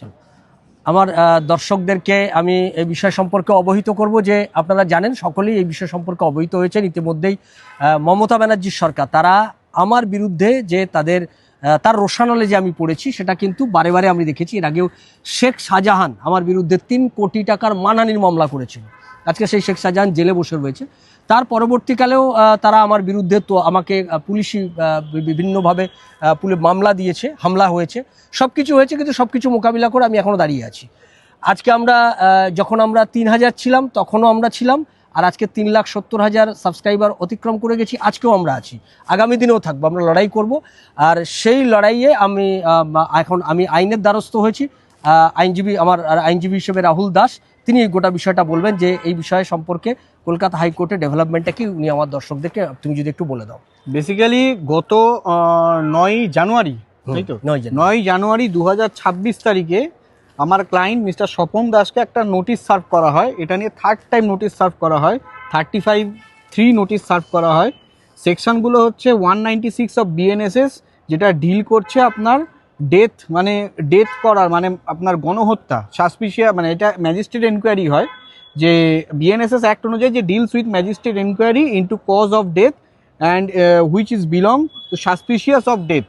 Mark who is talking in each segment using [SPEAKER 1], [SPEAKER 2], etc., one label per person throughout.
[SPEAKER 1] চলো। আমার দর্শকদেরকে আমি এই বিষয় সম্পর্কে অবহিত করব যে আপনারা জানেন, সকলেই এই বিষয় সম্পর্কে অবহিত হয়েছেন। ইতিমধ্যেই মমতা ব্যানার্জির সরকার, তারা আমার বিরুদ্ধে যে তাদের তার রোশানলে যে আমি পড়েছি, সেটা কিন্তু বারে বারে আমি দেখেছি। এর আগেও শেখ শাহজাহান আমার বিরুদ্ধে তিন কোটি টাকার মানহানির মামলা করেছিল। আজকে সেই শেখ শাহজাহান জেলে বসে রয়েছে। তার পরবর্তীকালেও তারা আমার বিরুদ্ধে তো আমাকে পুলিশি বিভিন্নভাবে মামলা দিয়েছে, হামলা হয়েছে। সব কিছু হয়েছে কিন্তু সব কিছু মোকাবিলা করে আমি এখনও দাঁড়িয়ে আছি। আজকে আমরা যখন আমরা তিন হাজার ছিলাম, তখনও আমরা ছিলাম, আর আজকে তিন লাখ সত্তর হাজার সাবস্ক্রাইবার অতিক্রম করে গেছি, আজকেও আমরা আছি। আগামী দিনেও থাকব, আমরা লড়াই করব। আর সেই লড়াইয়ে আমি এখন আমি আইনের দ্বারস্থ হয়েছি। আইনজীবী, আমার আইনজীবী হিসেবে রাহুল দাস তিনি এই গোটা বিষয়টা বলবেন যে এই বিষয় সম্পর্কে কলকাতা হাইকোর্টের ডেভেলপমেন্টটা কি উনি আমার দর্শকদেরকে তুমি যদি একটু বলে দাও।
[SPEAKER 2] বেসিক্যালি গত নয় জানুয়ারি তাই তো।
[SPEAKER 1] নয়
[SPEAKER 2] জানুয়ারি। দু হাজার ছাব্বিশ তারিখে আমার ক্লায়েন্ট মিস্টার স্বপন দাসকে একটা নোটিশ সার্ভ করা হয়। এটা নিয়ে থার্ড টাইম নোটিশ সার্ভ করা হয়। Thirty five three notice serve করা হয়। সেকশনগুলো হচ্ছে one ninety six of BNSS যেটা ডিল করছে আপনার ডেথ মানে ডেথ করার মানে আপনার গণহত্যা সাসপিসিয়া মানে এটা ম্যাজিস্ট্রেট এনকোয়ারি হয়, যে বিএনএসএস অ্যাক্ট অনুযায়ী যে deals with magistrate enquiry into cause of death and which is belong to suspicious of death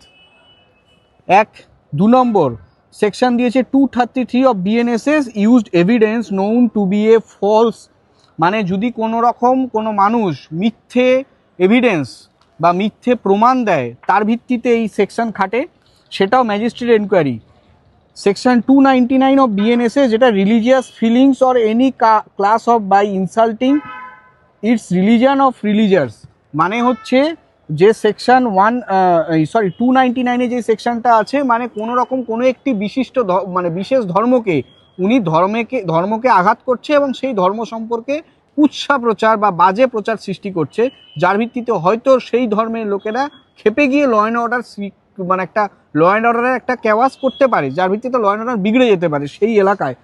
[SPEAKER 2] এক, দু নম্বর সেকশন দিয়েছে two thirty three of BNSS used evidence known to be a false মানে যদি কোনো রকম কোনো মানুষ মিথ্যে এভিডেন্স বা মিথ্যে প্রমাণ দেয়, তার ভিত্তিতে এই সেকশন খাটে। সেটাও magistrate enquiry section two ninety nine of BNSS যেটা religious feelings or any class of by insulting its religion of religious মানে হচ্ছে যে section one sorry two ninety নাইনে যে সেকশনটা আছে মানে কোনো রকম কোনো একটি বিশিষ্ট মানে বিশেষ ধর্মকে উনি ধর্মেকে, ধর্মকে আঘাত করছে এবং সেই ধর্ম সম্পর্কে উৎসা প্রচার বা বাজে প্রচার সৃষ্টি করছে, যার ভিত্তিতে হয়তো সেই ধর্মের লোকেরা খেপে গিয়ে ল অ্যান্ড অর্ডার মানে একটা ল অ্যান্ড অর্ডারের একটা ক্যাওয়াস করতে পারে, যার ভিত্তিতে ল অ্যান্ড অর্ডার বিগড়ে যেতে পারে সেই এলাকায়।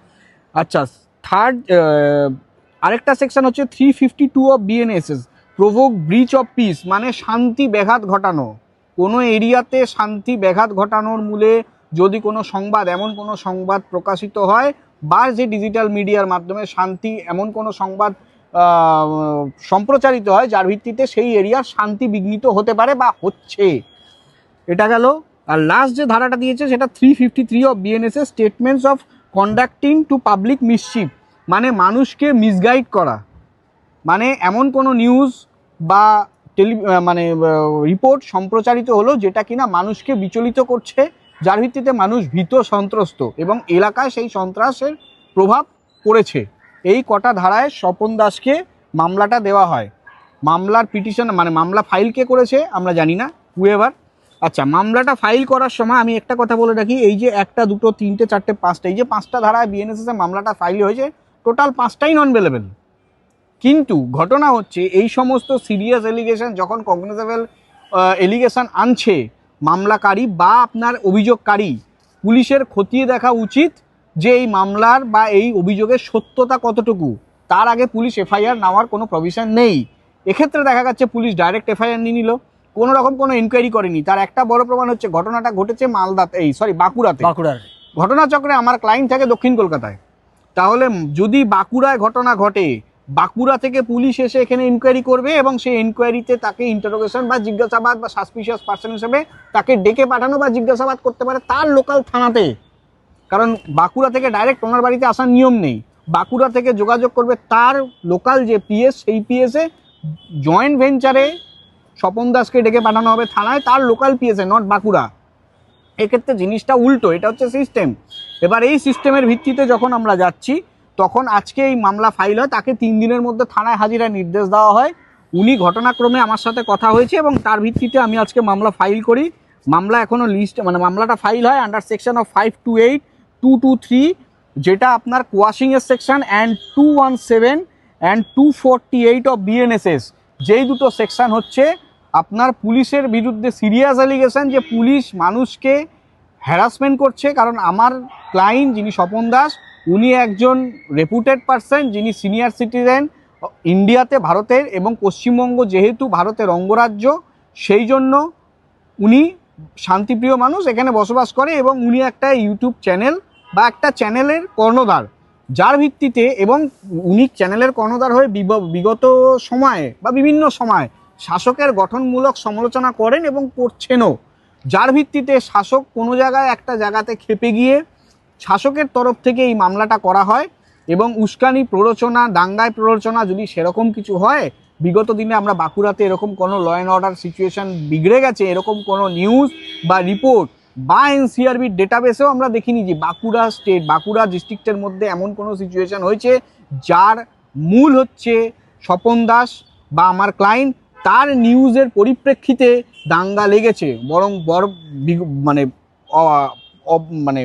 [SPEAKER 2] আচ্ছা থার্ড আরেকটা সেকশন হচ্ছে three fifty two of BNSS provoke breach of peace মানে শান্তি ব্যাঘাত ঘটানো। কোনো এরিয়াতে শান্তি ব্যাঘাত ঘটানোর মূলে যদি কোনো সংবাদ, এমন কোনো সংবাদ প্রকাশিত হয়, বা যে ডিজিটাল মিডিয়ার মাধ্যমে শান্তি, এমন কোনো সংবাদ সম্প্রচারিত হয়, যার ভিত্তিতে সেই এরিয়ার শান্তি বিঘ্নিত হতে পারে বা হচ্ছে। এটা গেল। আর লাস্ট যে ধারাটা দিয়েছে, সেটা three fifty three of BNSS statements of conducting to public mischief মানে মানুষকে মিসগাইড করা। মানে এমন কোনো নিউজ বা টেলি মানে রিপোর্ট সম্প্রচারিত হলো যেটা কিনা মানুষকে বিচলিত করছে, যার ভিত্তিতে মানুষ ভীত, সন্ত্রস্ত এবং এলাকায় সেই সন্ত্রাসের প্রভাব পড়েছে। এই কটা ধারায় স্বপন দাসকে মামলাটা দেওয়া হয়। মামলার পিটিশন মানে মামলা ফাইল কে করেছে, আমরা জানি না। হুয়েভার আচ্ছা মামলাটা ফাইল করার সময় আমি একটা কথা বলে রাখি, এই যে একটা, দুটো, তিনটে, চারটে, পাঁচটা, এই যে পাঁচটা ধারায় বিএনএসএস এ মামলাটা ফাইল হয়েছে টোটাল পাঁচটাই নন বেলেবেল কিন্তু ঘটনা হচ্ছে, এই সমস্ত সিরিয়াস এলিগেশন যখন কগনিজেবল এলিগেশন আনছে, মামলাকারী বা আপনার অভিযোগকারী, পুলিশের খতিয়ে দেখা উচিত যে এই মামলার বা এই অভিযোগের সত্যতা কতটুকু। তার আগে পুলিশ এফআইআর নেওয়ার কোনো প্রভিশন নেই। এক্ষেত্রে দেখা যাচ্ছে পুলিশ ডাইরেক্ট এফআইআর নিয়ে নিল। কোনো রকম কোনো ইনকোয়ারি করেনি। তার একটা বড় প্রমাণ হচ্ছে ঘটনাটা ঘটেছে মালদাতে এই সরি বাঁকুড়াতে।
[SPEAKER 1] বাঁকুড়ার।
[SPEAKER 2] ঘটনাচক্রে আমার ক্লায়েন্ট থাকে দক্ষিণ কলকাতায়। তাহলে যদি বাঁকুড়ায় ঘটনা ঘটে বাঁকুড়া থেকে পুলিশ এসে এখানে ইনকোয়ারি করবে এবং সেই ইনকোয়ারিতে তাকে ইন্টারোগেশন বা জিজ্ঞাসাবাদ বা সাসপিশিয়াস পার্সন হিসেবে তাকে ডেকে পাঠানো বা জিজ্ঞাসাবাদ করতে পারে তার লোকাল থানাতে। কারণ বাঁকুড়া থেকে ডাইরেক্ট ওনার বাড়িতে আসার নিয়ম নেই। বাঁকুড়া থেকে যোগাযোগ করবে তার লোকাল যে পিএস সেই পিএসে জয়েন্ট ভেঞ্চারে স্বপন দাসকে ডেকে পাঠানো হবে থানায়, তার লোকাল পিএসএ নট বাঁকুড়া। এক্ষেত্রে জিনিসটা উল্টো, এটা হচ্ছে সিস্টেম এবার এই সিস্টেমের ভিত্তিতে যখন আমরা যাচ্ছি, তখন আজকে এই মামলা ফাইল হয়, তাকে তিন দিনের মধ্যে থানায় হাজিরার নির্দেশ দেওয়া হয়। উনি ঘটনাক্রমে আমার সাথে কথা হয়েছে এবং তার ভিত্তিতে আমি আজকে মামলা ফাইল করি। মামলা এখনও লিস্ট মানে মামলাটা ফাইল হয় under section of five two eight two two three যেটা আপনার কোয়াশিংয়ের section and two one seven and two forty eight of BNSS যেই দুটো সেকশন হচ্ছে আপনার পুলিশের বিরুদ্ধে সিরিয়াস অ্যালিগেশন যে পুলিশ মানুষকে হ্যারাসমেন্ট করছে, কারণ আমার ক্লায়েন্ট যিনি স্বপন দাস, উনি একজন রেপুটেড পারসন যিনি সিনিয়র সিটিজেন ইন্ডিয়াতে ভারতের এবং পশ্চিমবঙ্গ যেহেতু ভারতের অঙ্গরাজ্য, সেই জন্য উনি শান্তিপ্রিয় মানুষ, এখানে বসবাস করে এবং উনি একটা ইউটিউব চ্যানেল বা একটা চ্যানেলের কর্ণধার। যার ভিত্তিতে এবং উনি চ্যানেলের কর্ণধার হয়ে বিগত সময়ে বা বিভিন্ন সময় শাসকের গঠনমূলক সমালোচনা করেন এবং করছেনও। যার ভিত্তিতে শাসক কোনো জায়গায় একটা জায়গাতে খেপে গিয়ে শাসকের তরফ থেকে এই মামলাটা করা হয় এবং উস্কানি, প্ররোচনা, দাঙ্গায় প্ররোচনা যদি সেরকম কিছু হয়, বিগত দিনে আমরা বাঁকুড়াতে এরকম কোনো ল অ্যান্ড অর্ডার সিচুয়েশন বিগড়ে গেছে, এরকম কোনো নিউজ বা রিপোর্ট বা এনসিআরবির ডেটাবেসেও আমরা দেখিনি যে বাঁকুড়া স্টেট বাঁকুড়া ডিস্ট্রিক্টের মধ্যে এমন কোনো সিচুয়েশন হয়েছে, যার মূল হচ্ছে স্বপন দাস বা আমার ক্লায়েন্ট তার নিউজের পরিপ্রেক্ষিতে দাঙ্গা লেগেছে, বরং বিগ- মানে মানে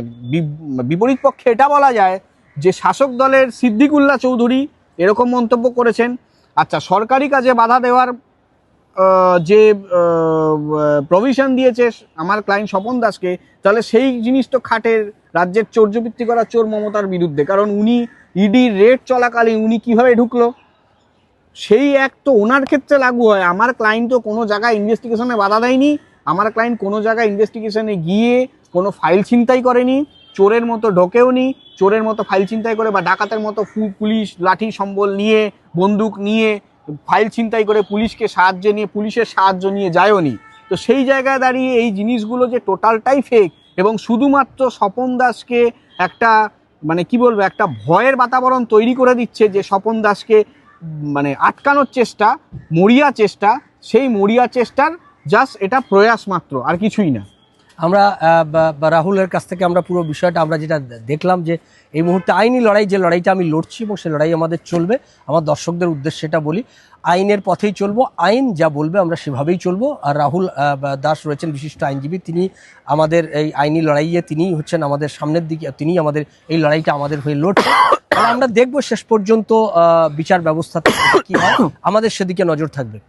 [SPEAKER 2] বিপরীত পক্ষে এটা বলা যায় যে শাসক দলের সিদ্দিকুল্লাহ চৌধুরী এরকম মন্তব্য করেছেন আচ্ছা সরকারি কাজে বাধা দেওয়ার যে প্রভিশন দিয়েছে আমার ক্লায়েন্ট স্বপন দাসকে, তাহলে সেই জিনিস তো খাটের রাজ্যের চৌর্যবৃত্তি করা চোর মমতার বিরুদ্ধে, কারণ উনি ইডির রেট চলাকালীন উনি কীভাবে ঢুকলো? সেই এক তো ওনার ক্ষেত্রে লাগু হয়। আমার ক্লায়েন্ট তো কোনো জায়গায় ইনভেস্টিগেশনে বাধা দেয়নি। আমার ক্লায়েন্ট কোনো জায়গায় ইনভেস্টিগেশনে গিয়ে কোনো ফাইল ছিনতাই করেনি। চোরের মতো ঢোকেও নি চোরের মতো ফাইল ছিনতাই করে বা ডাকাতের মতো পুলিশ লাঠি সম্বল নিয়ে, বন্দুক নিয়ে ফাইল ছিনতাই করে পুলিশকে সাহায্য নিয়ে, পুলিশের সাহায্য নিয়ে যায়ও নি তো সেই জায়গায় দাঁড়িয়ে এই জিনিসগুলো যে টোটালটাই ফেক এবং শুধুমাত্র স্বপন দাসকে একটা মানে কি বলব, একটা ভয়ের বাতাবরণ তৈরি করে দিচ্ছে যে স্বপন দাসকে মানে আটকানোর চেষ্টা, মরিয়া চেষ্টা, সেই মরিয়া চেষ্টার জাস্ট এটা প্রয়াস মাত্র, আর কিছুই না।
[SPEAKER 1] আমরা রাহুলের কাছ থেকে আমরা পুরো বিষয়টা আমরা যেটা দেখলাম যে এই মুহূর্তে আইনি লড়াই, যে লড়াইটা আমি লড়ছি এবং সে লড়াই আমাদের চলবে, আমার দর্শকদের উদ্দেশ্যে এটা বলি। আইনের পথেই চলবো, আইন যা বলবে আমরা সেভাবেই চলবো। আর রাহুল দাস রয়েছেন বিশিষ্ট আইনজীবী, তিনি আমাদের এই আইনি লড়াইয়ে তিনি হচ্ছেন আমাদের সামনের দিকে, তিনি আমাদের এই লড়াইটা আমাদের হয়ে লড়ছেন। আমরা দেখব শেষ পর্যন্ত বিচার ব্যবস্থা কি হয়। আমাদের সেদিকে নজর থাকবে।